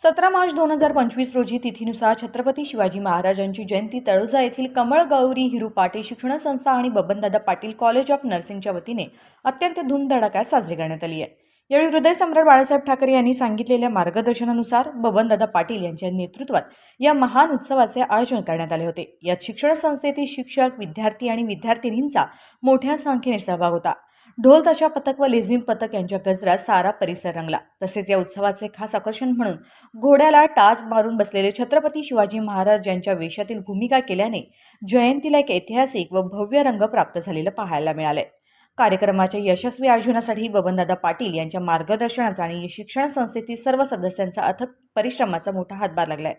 सतरा मार्च दोन हजार पंचवीस रोजी तिथीनुसार छत्रपती शिवाजी महाराजांची जयंती तळोजा येथील कमळ गौरी हिरू पाटील शिक्षण संस्था आणि बबनदादा पाटील कॉलेज ऑफ नर्सिंगच्या वतीने अत्यंत धूमधडाक्यात साजरी करण्यात आली आहे. यावेळी हृदय सम्राट बाळासाहेब ठाकरे यांनी सांगितलेल्या मार्गदर्शनानुसार बबनदादा पाटील यांच्या नेतृत्वात या महान उत्सवाचे आयोजन करण्यात आले होते. यात शिक्षण संस्थेतील शिक्षक विद्यार्थी आणि विद्यार्थिनींचा मोठ्या संख्येने सहभाग होता. ढोल ताशा पथक व लेझिम पथक यांच्या गजरात सारा परिसर रंगला. तसेच या उत्सवाचे खास आकर्षण म्हणून घोड्याला टाच मारून बसलेले छत्रपती शिवाजी महाराज यांच्या वेशातील भूमिका केल्याने जयंतीला एक ऐतिहासिक व भव्य रंग प्राप्त झालेलं पाहायला मिळाले कार्यक्रमाच्या यशस्वी आयोजनासाठी बबनदादा पाटील यांच्या मार्गदर्शनाचा आणि शिक्षण संस्थेतील सर्व सदस्यांचा अथक परिश्रमाचा मोठा हातभार लागलाय.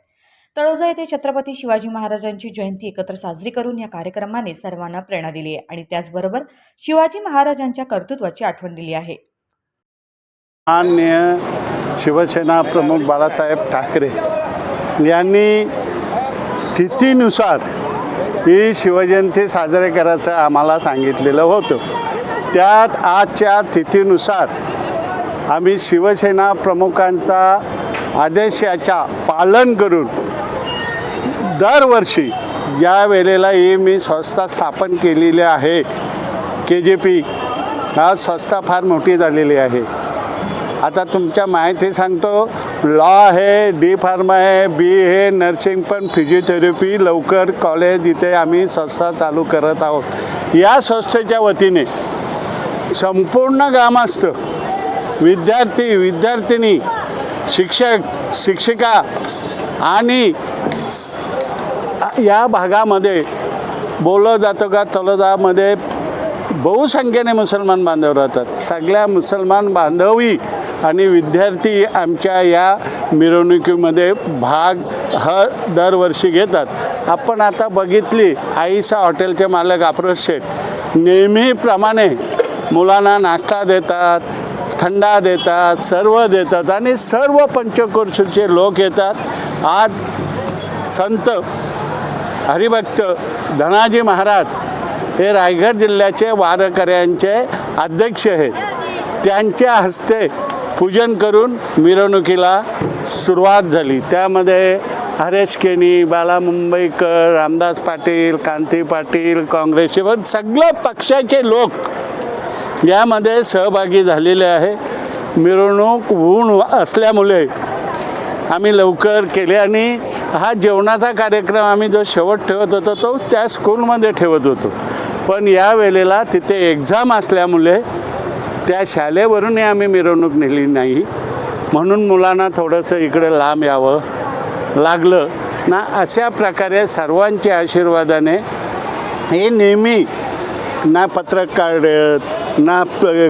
तळोजा येथे छत्रपती शिवाजी महाराजांची जयंती एकत्र साजरी करून या कार्यक्रमाने सर्वांना प्रेरणा दिली आहे आणि त्याचबरोबर शिवाजी महाराजांच्या कर्तृत्वाची आठवण दिली आहे. माननीय शिवसेना प्रमुख बाळासाहेब ठाकरे यांनी तिथीनुसार ही शिवजयंती साजरे करायचं आम्हाला सांगितलेलं होतं. त्यात आजच्या तिथीनुसार आम्ही शिवसेना प्रमुखांचा आदेशाच्या पालन करून दरवर्षी या वेळेला ही मी संस्था स्थापन केलेली आहे. के जे पी हा संस्था फार मोठी झालेली आहे. आता तुमच्या माहिती सांगतो लॉ आहे डी फार्मा आहे बी हे नर्सिंग पण फिजिओथेरपी लवकर कॉलेज इथे आम्ही संस्था चालू करत आहोत. या संस्थेच्या वतीने संपूर्ण ग्रामस्थ विद्यार्थी विद्यार्थिनी शिक्षक शिक्षिका आणि या भागामध्ये बोललं जातं का तळजामध्ये बहुसंख्येने मुसलमान बांधव राहतात. सगळ्या मुसलमान बांधवी आणि विद्यार्थी आमच्या या मिरवणुकीमध्ये भाग हर दरवर्षी घेतात. आपण आता बघितली आईसा हॉटेलचे मालक अप्रोच शेठ नेहमीप्रमाणे मुलांना नाश्ता देतात थंडा देतात सर्व देतात आणि सर्व पंचकोर्सचे लोक येतात. आज संत हरिभक्त धनाजी महाराज हे रायगड जिल्ह्याचे वारकऱ्यांचे अध्यक्ष आहेत. त्यांच्या हस्ते पूजन करून मिरवणुकीला सुरुवात झाली. त्यामध्ये हरेश केनी बाला मुंबईकर रामदास पाटील कांती पाटील काँग्रेसचे पण सगळं पक्षाचे लोक यामध्ये सहभागी झालेले आहे. मिरवणूक ऊन असल्यामुळे आम्ही लवकर केले आणि हा जेवणाचा कार्यक्रम आम्ही जो शेवट ठेवत होतो तो त्या स्कूलमध्ये ठेवत होतो. पण या वेळेला तिथे एक्झाम असल्यामुळे त्या शाळेवरूनही आम्ही मिरवणूक नेली नाही. म्हणून मुलांना थोडंसं इकडे लांब यावं लागलं. ना अशा प्रकारे सर्वांच्या आशीर्वादाने हे नेहमी ना पत्रक काढत ना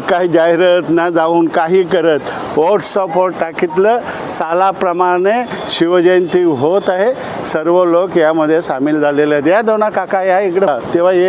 काही जाहिरात ना जाऊन काही करत. व्हॉट्सअपवर टाकीतलं सालाप्रमाणे शिवजयंती होत आहे. सर्व लोक यामध्ये सामील झालेले आहेत. या दोना काका या इकडं. तेव्हा हे